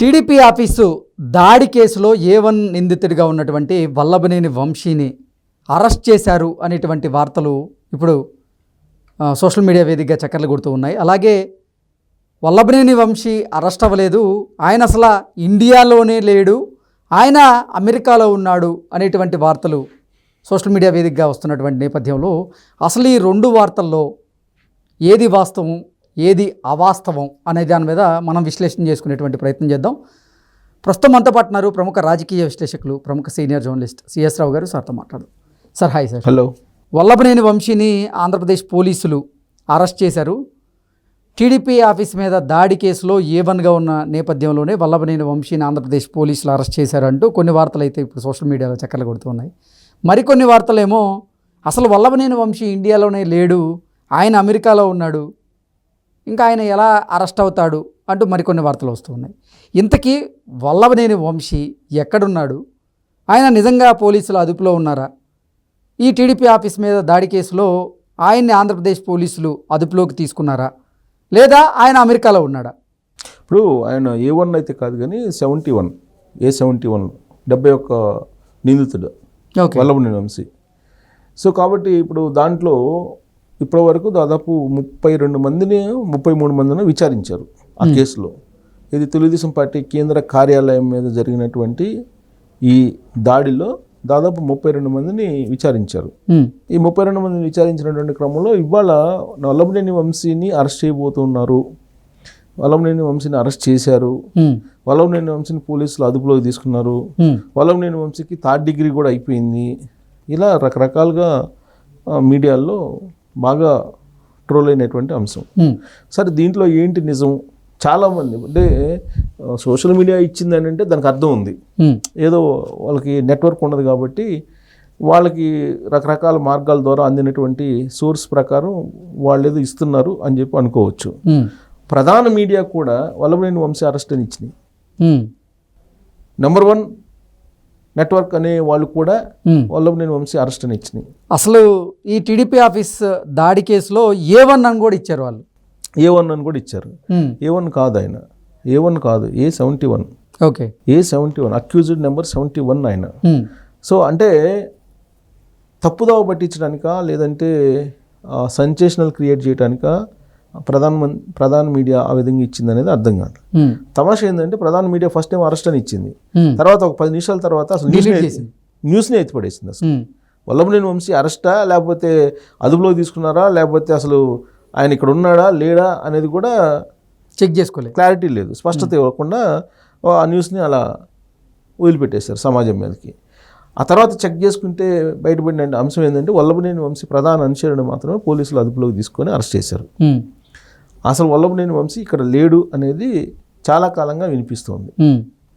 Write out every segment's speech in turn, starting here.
TDP office దాడి కేసులో ఏ one నిందితుడిగా ఉన్నటువంటి వల్లభనేని వంశీని అరెస్ట్ చేశారు అనేటువంటి వార్తలు ఇప్పుడు సోషల్ మీడియా వేదికగా చక్కర్లు కొడుతూ ఉన్నాయి. అలాగే వల్లభనేని వంశీ అరెస్ట్ అవ్వలేదు. ఆయన అసలు ఇండియాలోనే లేడు. ఆయన అమెరికాలో ఉన్నాడు అనేటువంటి వార్తలు సోషల్ మీడియా వేదికగా వస్తున్నటువంటి నేపథ్యంలో అసలు ఈ రెండు వార్తల్లో ఏది వాస్తవం? ఏది అవాస్తవం అనే దాని మీద మనం విశ్లేషణ చేసుకునేటువంటి ప్రయత్నం చేద్దాం. ప్రస్తుతం మనతో పాటున్నారు ప్రముఖ రాజకీయ విశ్లేషకులు ప్రముఖ సీనియర్ జర్నలిస్ట్ సిఎస్ రావు గారు. సార్తో మాట్లాడు sir hi sir. Hello. Vallabhaneni వంశీని ఆంధ్రప్రదేశ్ పోలీసులు అరెస్ట్ చేశారు. టీడీపీ ఆఫీస్ మీద దాడి కేసులో ఏ వన్గా ఉన్న నేపథ్యంలోనే వల్లభనేని వంశీని ఆంధ్రప్రదేశ్ పోలీసులు అరెస్ట్ చేశారు అంటూ కొన్ని వార్తలు అయితే ఇప్పుడు సోషల్ మీడియాలో చక్కర్లు కొడుతున్నాయి. మరికొన్ని వార్తలేమో అసలు వల్లభనేని వంశీ ఇండియాలోనే లేడు ఆయన అమెరికాలో ఉన్నాడు ఇంకా ఆయన ఎలా అరెస్ట్ అవుతాడు అంటూ మరికొన్ని వార్తలు వస్తూ ఉన్నాయి. ఇంతకీ వల్లభనేని వంశీ ఎక్కడున్నాడు? ఆయన నిజంగా పోలీసుల అదుపులో ఉన్నారా? ఈ టీడీపీ ఆఫీస్ మీద దాడి కేసులో ఆయన్ని ఆంధ్రప్రదేశ్ పోలీసులు అదుపులోకి తీసుకున్నారా? లేదా ఆయన అమెరికాలో ఉన్నాడా? ఇప్పుడు ఆయన ఏ వన్ అయితే కాదు కానీ seventy one A seventy one డెబ్బై ఒక్క నిందితుడు ఓకే. వల్లభనేని వంశీ. సో కాబట్టి ఇప్పుడు దాంట్లో ఇప్పటి వరకు దాదాపు ముప్పై రెండు మందిని ముప్పై మూడు మందిని విచారించారు ఆ కేసులో. ఇది తెలుగుదేశం పార్టీ కేంద్ర కార్యాలయం మీద జరిగినటువంటి ఈ దాడిలో దాదాపు ముప్పై రెండు మందిని విచారించారు. ఈ ముప్పై రెండు మందిని విచారించినటువంటి క్రమంలో ఇవాళ వల్లభనేని వంశీని అరెస్ట్ చేయబోతున్నారు. వల్లభనేని వంశీని అరెస్ట్ చేశారు. వల్లభనేని వంశీని పోలీసులు అదుపులోకి తీసుకున్నారు. వల్లభనేని వంశీకి థర్డ్ డిగ్రీ కూడా అయిపోయింది. ఇలా రకరకాలుగా ఆ, మీడియాల్లో బాగా ట్రోల్ అయినటువంటి అంశం. సరే దీంట్లో ఏంటి నిజం? చాలామంది అంటే సోషల్ మీడియా ఇచ్చింది అని అంటే దానికి అర్థం ఉంది. ఏదో వాళ్ళకి నెట్వర్క్ ఉండదు కాబట్టి వాళ్ళకి రకరకాల మార్గాల ద్వారా అందినటువంటి సోర్స్ ప్రకారం వాళ్ళు ఏదో ఇస్తున్నారు అని చెప్పి అనుకోవచ్చు. ప్రధాన మీడియా కూడా వల్లభనేని వంశీ అరెస్ట్ అని ఇచ్చినాయి. నెంబర్ వన్ నెట్వర్క్ అనే వాళ్ళు కూడా. వల్లభనేని వంశీ అరెస్ట్ అని ఇచ్చినాయి. అసలు ఈ టీడీపీ ఆఫీస్ దాడి కేసులో ఏ వన్ అని కూడా ఇచ్చారు వాళ్ళు. ఏ వన్ అని కూడా ఇచ్చారు. ఏ వన్ కాదు ఆయన. ఏ వన్ కాదు A seventy one. Okay. A seventy one accused number seventy one ఆయన. సో అంటే తప్పుదావ పట్టించడానికా లేదంటే సెన్సేషనల్ క్రియేట్ చేయడానికా ప్రధాన ప్రధాన మీడియా ఆ విధంగా ఇచ్చింది అనేది అర్థం కాదు. తమాషా ఏంటంటే ప్రధాన మీడియా ఫస్ట్ టైం అరెస్ట్ అని ఇచ్చింది. తర్వాత ఒక పది నిమిషాల తర్వాత అసలు Delete న్యూస్ని ఎత్తిపడేసింది అసలు. వల్లభనేని వంశీ అరెస్టా లేకపోతే అదుపులో తీసుకున్నారా లేకపోతే అసలు ఆయన ఇక్కడ ఉన్నాడా లేడా అనేది కూడా చెక్ చేసుకోలేదు. క్లారిటీ లేదు. స్పష్టత ఇవ్వకుండా ఆ న్యూస్ని అలా వదిలిపెట్టేశారు సమాజం మీదకి. ఆ తర్వాత చెక్ చేసుకుంటే బయటపడిన అంశం ఏంటంటే వల్లభనేని వంశీ ప్రధాన అనుచరుడు మాత్రమే పోలీసులు అదుపులోకి తీసుకొని అరెస్ట్ చేశారు. అసలు వల్లభనేని వంశీ ఇక్కడ లేడు అనేది చాలా కాలంగా వినిపిస్తోంది.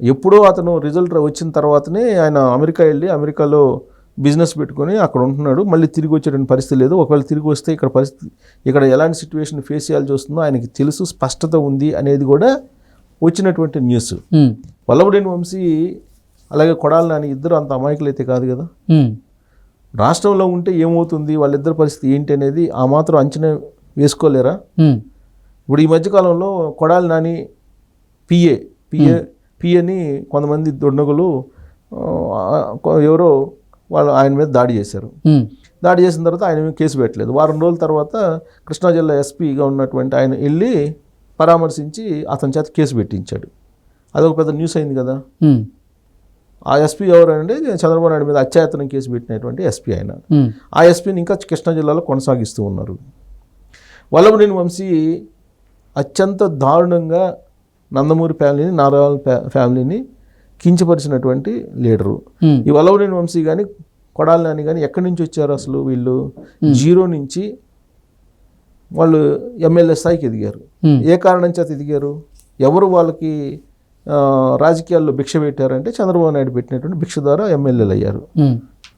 ఎప్పుడో అతను రిజల్ట్ వచ్చిన తర్వాతనే ఆయన అమెరికా వెళ్ళి అమెరికాలో బిజినెస్ పెట్టుకొని అక్కడ ఉంటున్నాడు. మళ్ళీ తిరిగి వచ్చేటువంటి పరిస్థితి లేదు. ఒకవేళ తిరిగి వస్తే ఇక్కడ పరిస్థితి ఇక్కడ ఎలాంటి సిచ్యువేషన్ ఫేస్ చేయాల్సి వస్తుందో ఆయనకి తెలుసు స్పష్టత ఉంది అనేది కూడా వచ్చినటువంటి న్యూస్ ఉమ్, వల్లభనేని వంశీ అలాగే కొడాలి నాని ఇద్దరు అంత అమాయకులు అయితే కాదు. కదా రాష్ట్రంలో ఉంటే ఏమవుతుంది? వాళ్ళిద్దరి పరిస్థితి ఏంటి అనేది ఆ మాత్రం అంచనా వేసుకోలేరా? ఇప్పుడు ఈ మధ్యకాలంలో కొడాలి నాని పిఏ పిఏ పిఏని కొంతమంది దొండగులు ఎవరో వాళ్ళు ఆయన మీద దాడి చేశారు. దాడి చేసిన తర్వాత ఆయన మీద కేసు పెట్టలేదు. వారం రోజుల తర్వాత కృష్ణా జిల్లా ఎస్పీగా ఉన్నటువంటి ఆయన వెళ్ళి పరామర్శించి అతని చేత కేసు పెట్టించాడు. అదొక పెద్ద న్యూస్ అయింది కదా. ఆ ఎస్పీ ఎవరంటే చంద్రబాబు నాయుడు మీద అత్యాయతనం కేసు పెట్టినటువంటి ఎస్పీ ఆయన. ఆ ఎస్పీని ఇంకా కృష్ణా జిల్లాలో కొనసాగిస్తూ ఉన్నారు. వల్లభనేని వంశీ అత్యంత దారుణంగా నందమూరి ఫ్యామిలీని నారాయణ ఫ్యా- ఫ్యామిలీని కించపరిచినటువంటి లీడరు. ఈ వల్లభనేని వంశీ కానీ కొడాలి నాని కానీ ఎక్కడి నుంచి వచ్చారు అసలు వీళ్ళు? జీరో నుంచి వాళ్ళు ఎమ్మెల్యే స్థాయికి ఎదిగారు. ఏ కారణం చేత ఎదిగారు? ఎవరు వాళ్ళకి రాజకీయాల్లో భిక్ష పెట్టారంటే చంద్రబాబు నాయుడు పెట్టినటువంటి భిక్ష ద్వారా ఎమ్మెల్యేలు అయ్యారు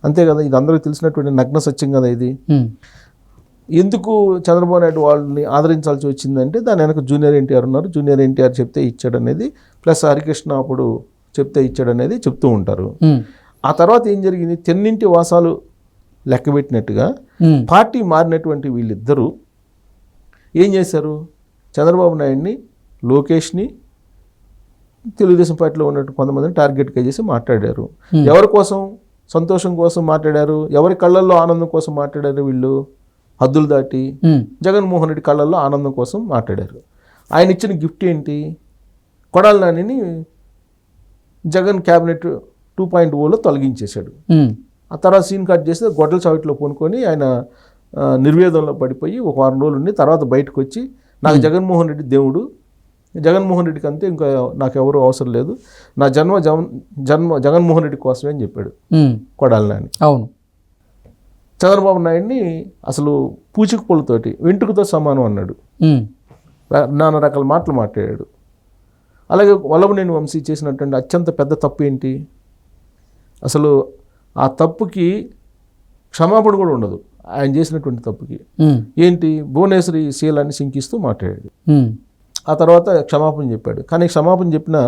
అంతే కదా ఇది అందరికీ తెలిసినటువంటి నగ్న సత్యం కదా ఇది? ఎందుకు చంద్రబాబు నాయుడు వాళ్ళని ఆదరించాల్సి వచ్చిందంటే దాని వెనక జూనియర్ ఎన్టీఆర్ ఉన్నారు. జూనియర్ ఎన్టీఆర్ చెప్తే ఇచ్చాడు అనేది ప్లస్ హరికృష్ణ అప్పుడు చెప్తే ఇచ్చాడు అనేది చెప్తూ ఉంటారు. ఆ తర్వాత ఏం జరిగింది? తెన్నింటి వాసాలు లెక్కబెట్టినట్టుగా పార్టీ మారినటువంటి వీళ్ళిద్దరూ ఏం చేశారు? చంద్రబాబు నాయుడిని లోకేష్ని తెలుగుదేశం పార్టీలో ఉన్నట్టు కొంతమందిని టార్గెట్గా చేసి మాట్లాడారు. ఎవరి కోసం? సంతోషం కోసం మాట్లాడారు? ఎవరి కళ్ళల్లో ఆనందం కోసం మాట్లాడారు వీళ్ళు? హద్దులు దాటి జగన్మోహన్ రెడ్డి కళ్ళల్లో ఆనందం కోసం మాట్లాడారు. ఆయన ఇచ్చిన గిఫ్ట్ ఏంటి? కొడాలి నానిని జగన్ క్యాబినెట్ టూ పాయింట్ ఓలో తొలగించేశాడు. ఆ తర్వాత సీన్ కట్ చేస్తే గొడ్డల చావిట్లో పూనుకొని ఆయన నిర్వేదంలో పడిపోయి ఒక వారం రోజులు ఉండి తర్వాత బయటకు వచ్చి నాకు జగన్మోహన్ రెడ్డి దేవుడు. జగన్మోహన్ రెడ్డికి అంతే ఇంకా నాకు ఎవరు అవసరం లేదు. నా జన్మ జగన్ జన్మ జగన్మోహన్ రెడ్డి కోసమే అని చెప్పాడు కొడాలి నాని. అవును. చంద్రబాబు నాయుడిని అసలు పూచిక పుల్లతోటి వెంట్రుకతో సమానం అన్నాడు. నానా రకాల మాటలు మాట్లాడాడు. అలాగే వల్లభనేని వంశీ చేసినటువంటి అత్యంత పెద్ద తప్పు ఏంటి? అసలు ఆ తప్పుకి క్షమాపణ కూడా ఉండదు. ఆయన చేసినటువంటి తప్పుకి. ఏంటి? భువనేశ్వరి శీలాన్ని శంకిస్తూ మాట్లాడాడు. ఆ తర్వాత క్షమాపణ చెప్పాడు. కానీ క్షమాపణ చెప్పిన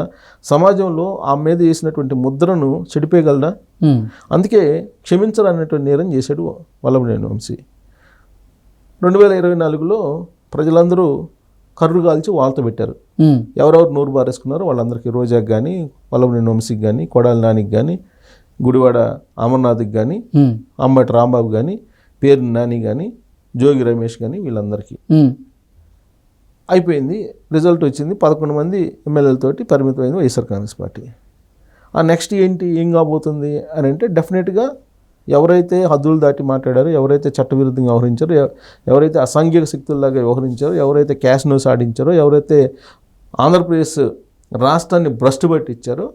సమాజంలో ఆ మీద వేసినటువంటి ముద్రను చెడిపోయగలడా? ఉమ్, అందుకే క్షమించాలనేటువంటి నేరం చేశాడు వల్లభనేని వంశీ. రెండు వేల ఇరవై నాలుగులో ప్రజలందరూ కర్రు కాల్చి వాళ్ళతో పెట్టారు. ఎవరెవరు నోరు బారేసుకున్నారో వాళ్ళందరికీ రోజాకి కానీ వల్లభనేని వంశీకి కానీ కొడాలి నానికి కానీ గుడివాడ అమర్నాథ్కి కానీ అంబటి రాంబాబు కానీ పేరు నాని కానీ జోగి రమేష్ కానీ వీళ్ళందరికీ. అయిపోయింది. రిజల్ట్ వచ్చింది. పదకొండు మంది ఎమ్మెల్యేలతోటి పరిమితమైంది వైఎస్ఆర్ కాంగ్రెస్ పార్టీ. ఆ నెక్స్ట్ ఏంటి ఏం కాబోతుంది అని అంటే డెఫినెట్గా ఎవరైతే హద్దులు దాటి మాట్లాడారో ఎవరైతే చట్టవిరుద్ధంగా వ్యవహరించారో ఎవ- ఎవరైతే అసాంఘిక శక్తుల్లాగా వ్యవహరించారో ఎవరైతే క్యాష్ నోస్ ఆడించారో ఎవరైతే ఆంధ్రప్రదేశ్ రాష్ట్రాన్ని భ్రష్టు పట్టించారో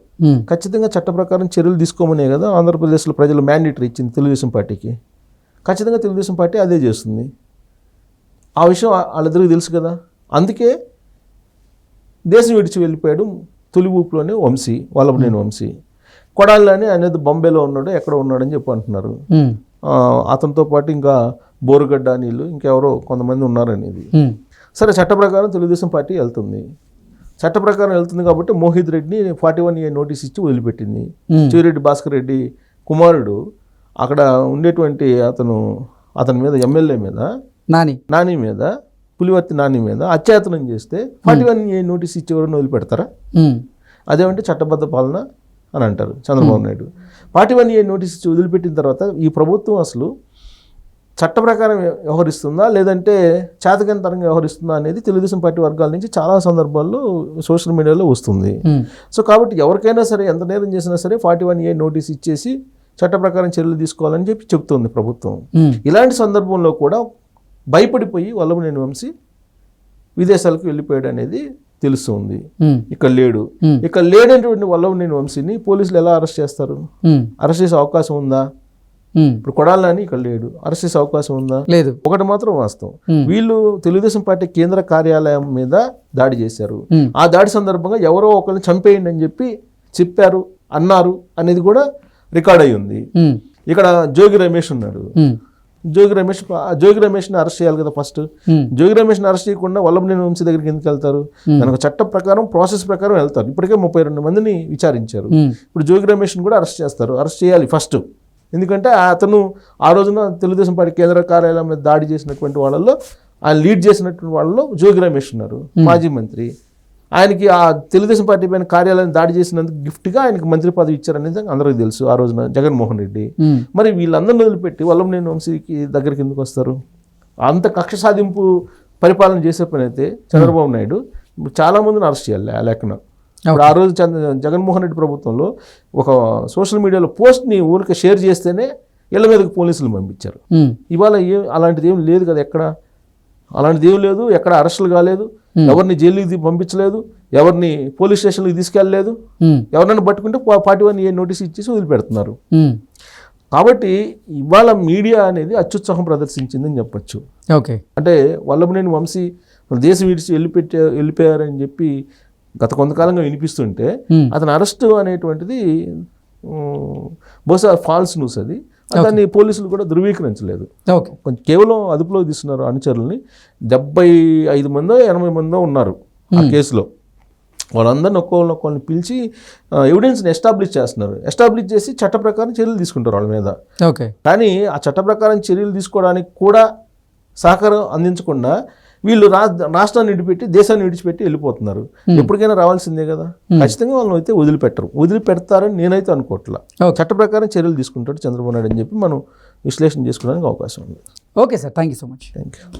ఖచ్చితంగా చట్ట ప్రకారం చర్యలు తీసుకోమనే కదా ఆంధ్రప్రదేశ్లో ప్రజలు మ్యాండేటరీ ఇచ్చింది తెలుగుదేశం పార్టీకి. ఖచ్చితంగా తెలుగుదేశం పార్టీ అదే చేస్తుంది. ఆ విషయం వాళ్ళిద్దరికి తెలుసు కదా. అందుకే దేశం విడిచి వెళ్ళిపోయాడు తొలి ఊపులోనే వంశీ వల్లభనేని వంశీ. కొడాలని అనేది బొంబేలో ఉన్నాడు ఎక్కడ ఉన్నాడని చెప్పి అంటున్నారు. అతనితో పాటు ఇంకా బోరుగడ్డ నీళ్ళు ఇంకెవరో కొంతమంది ఉన్నారనేది. సరే చట్ట ప్రకారం తెలుగుదేశం పార్టీ వెళ్తుంది. చట్ట ప్రకారం వెళ్తుంది కాబట్టి మోహిత్ రెడ్డిని ఫార్టీ వన్ ఏ నోటీస్ ఇచ్చి వదిలిపెట్టింది. చివరెడ్డి భాస్కర్ రెడ్డి కుమారుడు అక్కడ ఉండేటువంటి అతను అతని మీద ఎమ్మెల్యే మీద నాని. నాని మీద పులివర్తి నాని మీద అత్యాతనం చేస్తే ఫార్టీ వన్ ఏ నోటీస్ ఇచ్చి ఎవరైనా వదిలిపెడతారా? అదేమంటే చట్టబద్ధ పాలన అని అంటారు Chandrababu Naidu. Forty one A notice ఇచ్చి వదిలిపెట్టిన తర్వాత ఈ ప్రభుత్వం అసలు చట్ట ప్రకారం వ్యవహరిస్తుందా? లేదంటే చేతకంతరంగా వ్యవహరిస్తుందా అనేది తెలుగుదేశం పార్టీ వర్గాల నుంచి చాలా సందర్భాల్లో సోషల్ మీడియాలో వస్తుంది. సో కాబట్టి ఎవరికైనా సరే ఎంత నేరం చేసినా సరే ఫార్టీ వన్ ఏ నోటీస్ ఇచ్చేసి చట్ట ప్రకారం చర్యలు తీసుకోవాలని చెప్పి చెప్తుంది ప్రభుత్వం. ఇలాంటి సందర్భంలో కూడా భయపడిపోయి వల్లభనేని వంశీ విదేశాలకు వెళ్ళిపోయాడు అనేది తెలుస్తుంది. ఇక్కడ లేడు. ఇక్కడ లేనటువంటి వల్లభనేని వంశీని పోలీసులు ఎలా అరెస్ట్ చేస్తారు? అరెస్ట్ చేసే అవకాశం ఉందా? ఇప్పుడు కొడాలని ఇక్కడ లేడు. అరెస్ట్ చేసే అవకాశం ఉందా? లేదు. ఒకటి మాత్రం వాస్తవం. వీళ్ళు తెలుగుదేశం పార్టీ కేంద్ర కార్యాలయం మీద దాడి చేశారు. ఆ దాడి సందర్భంగా ఎవరో ఒకరిని చంపేయండి అని చెప్పి చెప్పారు అన్నారు అనేది కూడా రికార్డ్ అయి ఉంది ఇక్కడ జోగి రమేష్ ఉన్నాడు. జోగి రమేష్ జోగి రమేష్ని అరెస్ట్ చేయాలి కదా ఫస్ట్. జోగి రమేష్ని అరెస్ట్ చేయకుండా వల్లభనేని వంశీ దగ్గరికి ఎందుకు వెళ్తారు? దానికి చట్టం ప్రకారం ప్రాసెస్ ప్రకారం వెళ్తారు. ఇప్పటికే ముప్పై రెండు మందిని విచారించారు. ఇప్పుడు జోగి రమేష్ని కూడా అరెస్ట్ చేస్తారు. అరెస్ట్ చేయాలి ఫస్ట్. ఎందుకంటే అతను ఆ రోజున తెలుగుదేశం పార్టీ కేంద్ర కార్యాలయం మీద దాడి చేసినటువంటి వాళ్ళల్లో ఆయన లీడ్ చేసినటువంటి వాళ్ళలో జోగి రమేష్ ఉన్నారు మాజీ మంత్రి. ఆయనకి ఆ తెలుగుదేశం పార్టీ పైన కార్యాలయం దాడి చేసినందుకు గిఫ్ట్గా ఆయనకి మంత్రి పదవి ఇచ్చారనేది అందరికీ తెలుసు ఆ రోజున జగన్మోహన్ రెడ్డి. మరి వీళ్ళందరిని వదిలిపెట్టి వల్లభనేని వంశీకి దగ్గరికి ఎందుకు వస్తారు? అంత కక్ష సాధింపు పరిపాలన చేసే పని అయితే చంద్రబాబు నాయుడు చాలా మందిని అరెస్ట్ చేయాలి ఆ లెక్కన. ఇప్పుడు ఆ రోజు చంద్ర జగన్మోహన్ రెడ్డి ప్రభుత్వంలో ఒక సోషల్ మీడియాలో పోస్ట్ని ఊరికి షేర్ చేస్తేనే ఇళ్ళ మీదకి పోలీసులు పంపించారు. ఇవాళ ఏం అలాంటిది ఏం లేదు కదా ఎక్కడ? అలాంటిది ఏం లేదు ఎక్కడ అరెస్టులు కాలేదు ఎవరిని జైలుకి పంపించలేదు ఎవరిని పోలీస్ స్టేషన్కి తీసుకెళ్ళలేదు ఎవరినైనా పట్టుకుంటే పార్టీ వన్ ఏ నోటీస్ ఇచ్చేసి వదిలిపెడుతున్నారు. కాబట్టి ఇవాళ మీడియా అనేది అత్యుత్సాహం ప్రదర్శించిందని చెప్పొచ్చు. ఓకే. అంటే వల్లభనేని వంశీ దేశం విడిచి వెళ్ళిపెట్టే వెళ్ళిపోయారని చెప్పి గత కొంతకాలంగా వినిపిస్తుంటే అతని అరెస్టు అనేటువంటిది బహుశా ఫాల్స్ న్యూస్ అది. దాన్ని పోలీసులు కూడా ధృవీకరించలేదు. కొంచెం కేవలం అదుపులో తీస్తున్నారు అనుచరుల్ని డెబ్బై ఐదు మందో ఎనభై మందో ఉన్నారు ఆ కేసులో. వాళ్ళందరిని ఒక్కొక్కరిని ఒక్కొక్కరిని పిలిచి ఎవిడెన్స్ని ఎస్టాబ్లిష్ చేస్తున్నారు. ఎస్టాబ్లిష్ చేసి చట్ట ప్రకారం చర్యలు తీసుకుంటారు వాళ్ళ మీద. ఓకే కానీ ఆ చట్ట ప్రకారం చర్యలు తీసుకోవడానికి కూడా సహకారం అందించకుండా వీళ్ళు రా రాష్ట్రాన్ని విడిపెట్టి దేశాన్ని విడిచిపెట్టి వెళ్ళిపోతున్నారు. ఎప్పటికైనా రావాల్సిందే కదా? ఖచ్చితంగా వాళ్ళని అయితే వదిలిపెట్టరు. వదిలిపెడతారని నేనైతే అనుకోవట్లా. చట్ట ప్రకారం చర్యలు తీసుకుంటాడు చంద్రబాబు నాయుడు అని చెప్పి మనం విశ్లేషణ చేసుకోవడానికి అవకాశం ఉంది. Okay sir thank you so much thank you